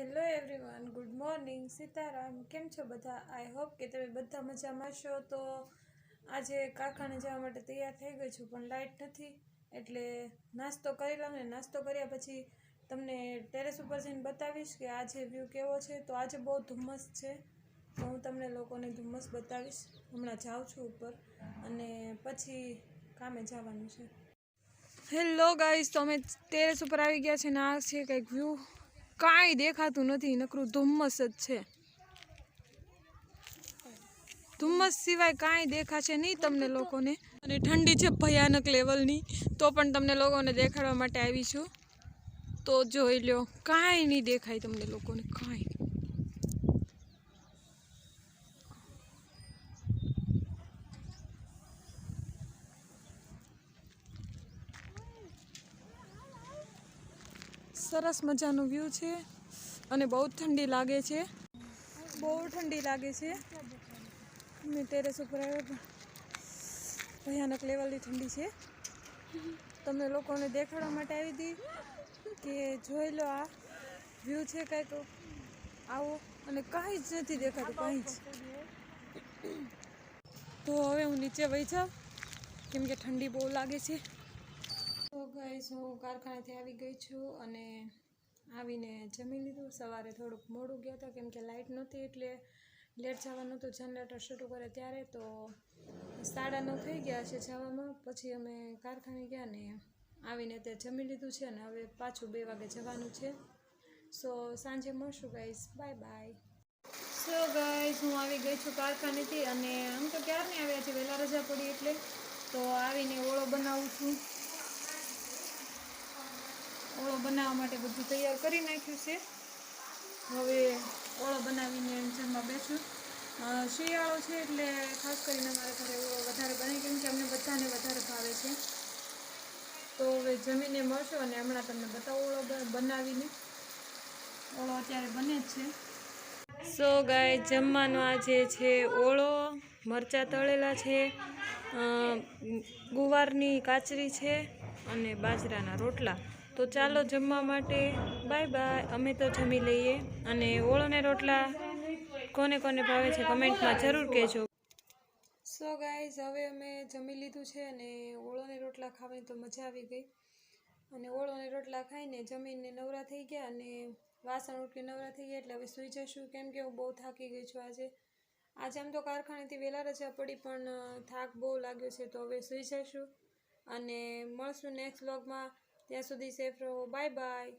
Hello everyone good morning Sitaram કેમ છો બધા? આઈ હોપ કે તમે બધા મજામાં છો. તો આજે કારખાને જવા માટે તૈયાર થઈ ગઈ છું, પણ લાઇટ નથી. એટલે નાસ્તો કરી લઉં ને નાસ્તો કર્યા પછી તમને ટેરેસ ઉપર જઈને બતાવીશ કે આજે વ્યૂ કેવો છે. તો આજે બહુ ધુમ્મસ છે. તો હું તમને લોકોને ધુમ્મસ બતાવીશ. હમણાં જાઉં છું ઉપર અને પછી કામે જવાનું છે. હેલો ગાઈસ તો અમે ટેરેસ ઉપર આવી ગયા છે ને આ છે કંઈક વ્યૂ કાંઈ દેખાતું નથી, નકરું ધુમ્મસ જ છે. ધુમ્મસ સિવાય કાંઈ દેખાશે નહીં તમને લોકોને. અને ઠંડી છે ભયાનક લેવલની, તો પણ તમને લોકોને દેખાડવા માટે આવી છું. તો જોઈ લ્યો, કાંઈ નહીં દેખાય તમને લોકોને, કાંઈ. સરસ મજાનું વ્યૂ છે અને બહુ જ ઠંડી લાગે છે. બહુ ઠંડી લાગે છે. મેં ટેરેસ ઉપર ભયાનક લેવલની ઠંડી છે. તમને લોકોને દેખાડવા માટે આવી હતી કે જોઈ લો આ વ્યૂ છે કંઈક. આવો અને કાંઈ જ નથી દેખાતું, કાંઈ જ. તો હવે હું નીચે વહી જાઉં. કેમ કે ઠંડી બહુ લાગે છે. તો ગાઈસ, હું કારખાનેથી આવી ગઈ છું અને આવીને જમી લીધું. સવારે થોડુંક મોડું ગયા હતા, કેમ કે લાઇટ નહોતી એટલે લેટ જવાનું હતું. જનરેટર શરૂ કરે ત્યારે તો સાડા નવ થઈ ગયા છે જવામાં. પછી અમે કારખાને ગયા ને આવીને તે જમી લીધું છે અને હવે પાછું બે વાગે જવાનું છે. સો સાંજે મળશું ગાઈશ બાય બાય. સો ગાઈસ, હું આવી ગઈ છું કારખાનેથી અને આમ તો ક્યારની આવ્યા છે? વહેલા રજા પડી એટલે. તો આવીને ઓળો બનાવું છું. ઓળો બનાવવા માટે બધું તૈયાર કરી નાખ્યું છે. હવે ઓળો બનાવીને જમવા બેસું. શિયાળો છે એટલે ખાસ કરીને અમારા ઘરે વધારે બને કેમ કે અમને બધાને વધારે ભાવે છે. તો હવે જમીને મળશો અને હમણાં તમને બતાવો ઓળો બનાવીને. ઓળો અત્યારે બને જ છે. સો ગાય જમવાનો આજે છે ઓળો, મરચાં તળેલા છે ગુવારની કાચરી છે અને બાજરાના રોટલા. તો ચાલો જમવા માટે બાય બાય, અમે તો જમી લઈએ. અને ઓળોને રોટલા કોને કોને ભાવે છે કમેન્ટમાં જરૂર કહેજો. સો ગાઈઝ હવે અમે જમી લીધું છે અને ઓળોને રોટલા ખાવાની તો મજા આવી ગઈ. અને ઓળોને રોટલા ખાઈને જમીને નવરા થઈ ગયા અને વાસણ ઉઠી નવરા થઈ ગયા એટલે હવે સૂઈ જઈશું કેમ કે હું બહુ થાકી ગઈ છું આજે. આજે આમ તો કારખાનેથી વહેલા રજા પડી, પણ થાક બહુ લાગ્યો છે તો હવે સૂઈ જઈશું અને મળશું નેક્સ્ટ વ્લોગમાં ત્યાં સુધી સેફ રહો. Bye bye